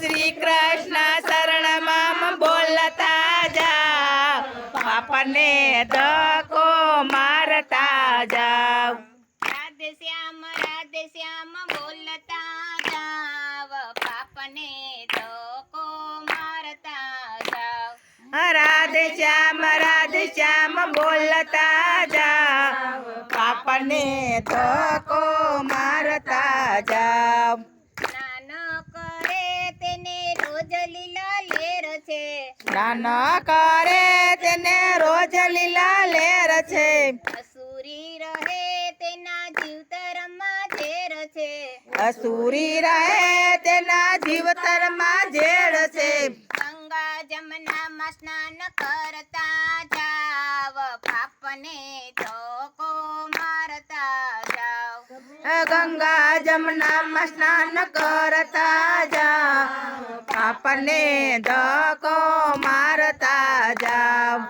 શ્રી કૃષ્ણ શરણમાં બોલતા જાવ પાપને ધક્કો મારતા જાવ રાધે શ્યામ રાધે શ્યામ બોલતા જાવ પાપને ધક્કો મારતા જાવ રાધે શ્યામ રાધે શ્યામ બોલતા જાવ પાપને ધક્કો મારતા જાવ સ્નાન કરે તેને રોજ લીલા લેર છે. અસુરી રહે તેના જીવતરમાં ઝેર છે. અસુરી રહે તેના જીવતરમાં ઝેર છે. ગંગા જમનામાં સ્નાન કરતા જાવ પાપને ધોકો ગંગા જમનામાં સ્નાન કરતા જાવ પાપને ધક્કો મારતા જાવ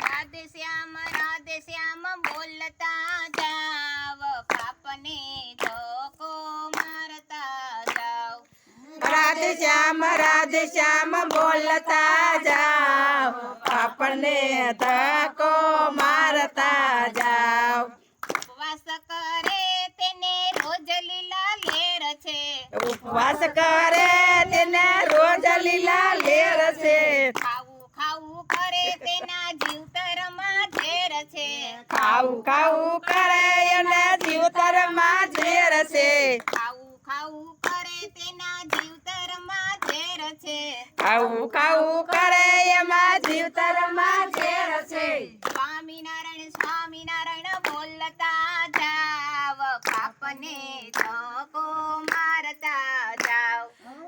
રાધે શ્યામ રાધે શ્યામ બોલતા જાવ પાપને ધોકો મારતા જાવ રાધે શ્યામ રાધે શ્યામ બોલતા જાવ આપણને ધક્કો મારતા જાવ ઉપવાસ કરે તેને રોજ લીલા લેર છે. ખાવું ખાવું કરે તેના જીવતરમાં ઝેર છે. ખાવું ખાવું કરે એને જીવતરમાં ઝેર છે. ખાવું ખાવું કરે તેના જીવતરમાં ઝેર છે. ખાવું ખાવું કરે એમાં જીવતરમાં ઝેર છે. સ્વામિનારાયણ સ્વામિનારાયણ બોલતા જાવ. પાપને આ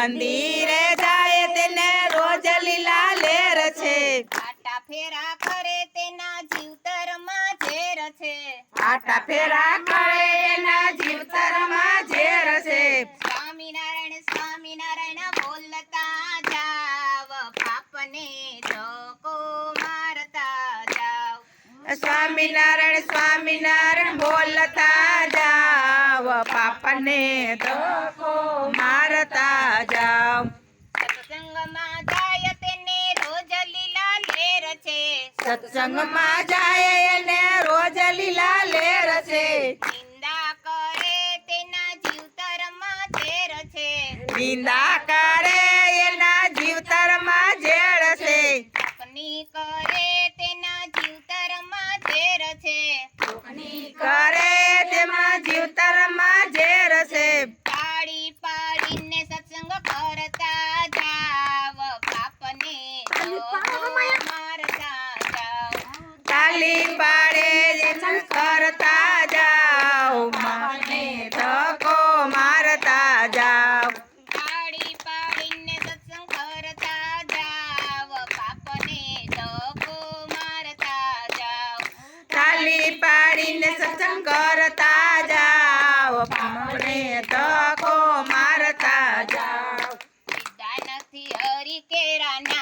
મંદિરે જાય તેને રોજ લીલા લેર છે. આટા ફેરા કરે તેના જીવતરમાં ઝેર છે. આટા ફેરા કરે એના જીવતરમાં ઝેર છે. સ્વામિનારાયણ સ્વામિનારાયણ બોલતા જાવ પાપને ધક્કો મારતા જાવ. સ્વામિનારાયણ સ્વામિનારાયણ બોલતા જાવ પાપને ધક્કો મારતા જાવ સત્સંગમાં જાય તેને રોજ લીલા લેર છે સત્સંગમાં જાય એને રોજ લીલા લેર છે. નિંદા કરે તેના જીવતરમાં તેર છે. નિંદા Blanca.